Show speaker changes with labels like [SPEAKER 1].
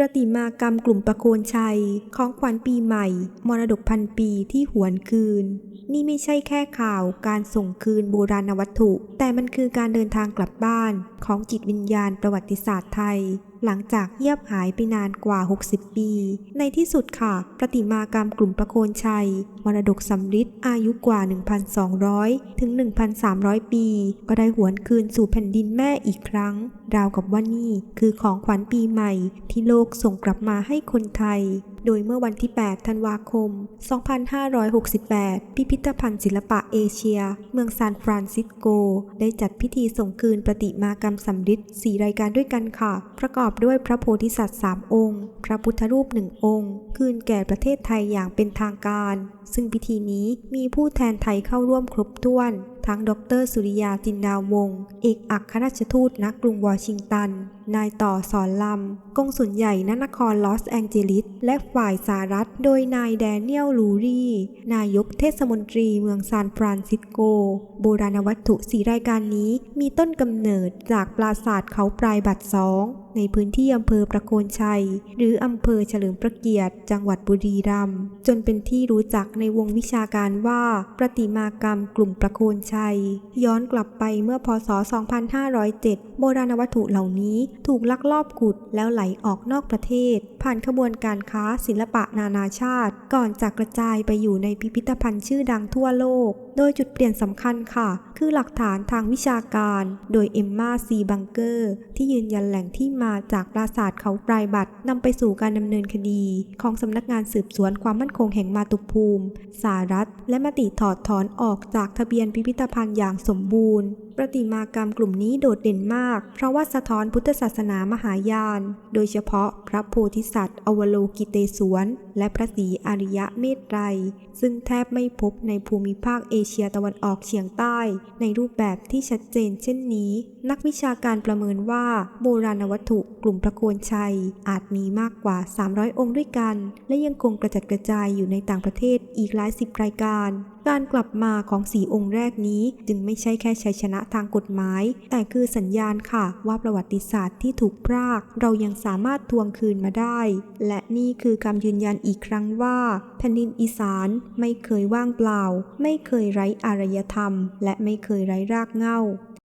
[SPEAKER 1] ประติมากรรมกลุ่มประโคนชัย ของขวัญปีใหม่ มรดกพันปีที่หวนคืน นี่ไม่ใช่แค่ข่าวการส่งคืนโบราณวัตถุ แต่มันคือการเดินทางกลับบ้านของจิตวิญญาณประวัติศาสตร์ไทย หลังจากเงียบหายไปนานกว่า 60 ปี ในที่สุดค่ะ ประติมากรรมกลุ่มประโคนชัย มรดกสำริดอายุกว่า 1,200 ถึง 1,300 ปี ก็ได้หวนคืนสู่แผ่นดินแม่อีกครั้ง ราวกับว่านี่คือของขวัญปีใหม่ที่โลกส่งกลับมาให้คนไทย โดยเมื่อวันที่ 8 ธันวาคม 2568 พิพิธภัณฑ์ศิลปะเอเชีย เมืองซานฟรานซิสโก ได้จัดพิธีส่งคืนประติมากรรมสำริด4รายการด้วยกันค่ะ ประกอบด้วยพระโพธิสัตว์ 3 องค์ พระพุทธรูป 1 องค์ คืนแก่ประเทศไทยอย่างเป็นทางการ ซึ่งพิธีนี้มีผู้แทนไทยเข้าร่วมครบถ้วน ทั้งดรสุริยาจินดาวงศ์เอกอัครราชทูตณกรุงวอชิงตัน นายต่อสอนลำกงสุลใหญ่ณนครลอสแองเจลิส และฝ่ายสหรัฐ โดยนายแดเนียลลูรีนายกเทศมนตรีเมืองซานฟรานซิสโก โบราณวัตถุสีรายการนี้มีต้นกำเนิดจากปราสาทเขาปลายบัดสองในพื้นที่อำเภอประโคนชัย หรืออำเภอเฉลิมพระเกียรติ จังหวัดบุรีรัมย์จนเป็นที่รู้จักในวงวิชาการว่าประติมากรรมกลุ่มประโคนชัย ย้อนกลับไปเมื่อพศ 2507 โบราณวัตถุเหล่านี้ถูกลักลอบขุดแล้วไหลออกนอกประเทศ ผ่านขบวนการค้าศิลปะนานาชาติ ก่อนจะกระจายไปอยู่ในพิพิธภัณฑ์ชื่อดังทั่วโลก โดยจุดเปลี่ยนสำคัญค่ะ คือหลักฐานทางวิชาการ โดยเอมมาซีบังเกอร์ที่ยืนยันแหล่งที่มาจากปราสาทเขาปลายบัตรนำไปสู่การดำเนินคดี ของสำนักงานสืบสวนความมั่นคงแห่งมาตุภูมิ สารัฐ และมติถอดถอนออกจากทะเบียนพิพิธภัณฑ์อย่างสมบูรณ์ ประติมากรรมกลุ่มนี้โดดเด่นมาก เพราะว่าสะท้อนพุทธศาสนามหายาน โดยเฉพาะพระโพธิสัตว์ อวโลกิเตศวรและพระศรีอริยะเมตไตร ซึ่งแทบไม่พบในภูมิภาคเอเชียตะวันออกเฉียงใต้ ในรูปแบบที่ชัดเจนเช่นนี้ นักวิชาการประเมินว่าโบราณวัตถุกลุ่มพระโคนชัย อาจมีมากกว่า 300 องค์ด้วยกัน และยังคงกระจัดกระจายอยู่ในต่างประเทศอีกหลายสิบรายการ การกลับมาของสีองค์แรกนี้จึงไม่ใช่แค่ชัยชนะทางกฎหมาย แต่คือสัญญาณค่ะว่าประวัติศาสตร์ที่ถูกพราก เรายังสามารถทวงคืนมาได้ และนี่คือคำยืนยันอีกครั้งว่า แผ่นดินอีสานไม่เคยว่างเปล่า ไม่เคยไร้อารยธรรม และไม่เคยไร้รากเหง้า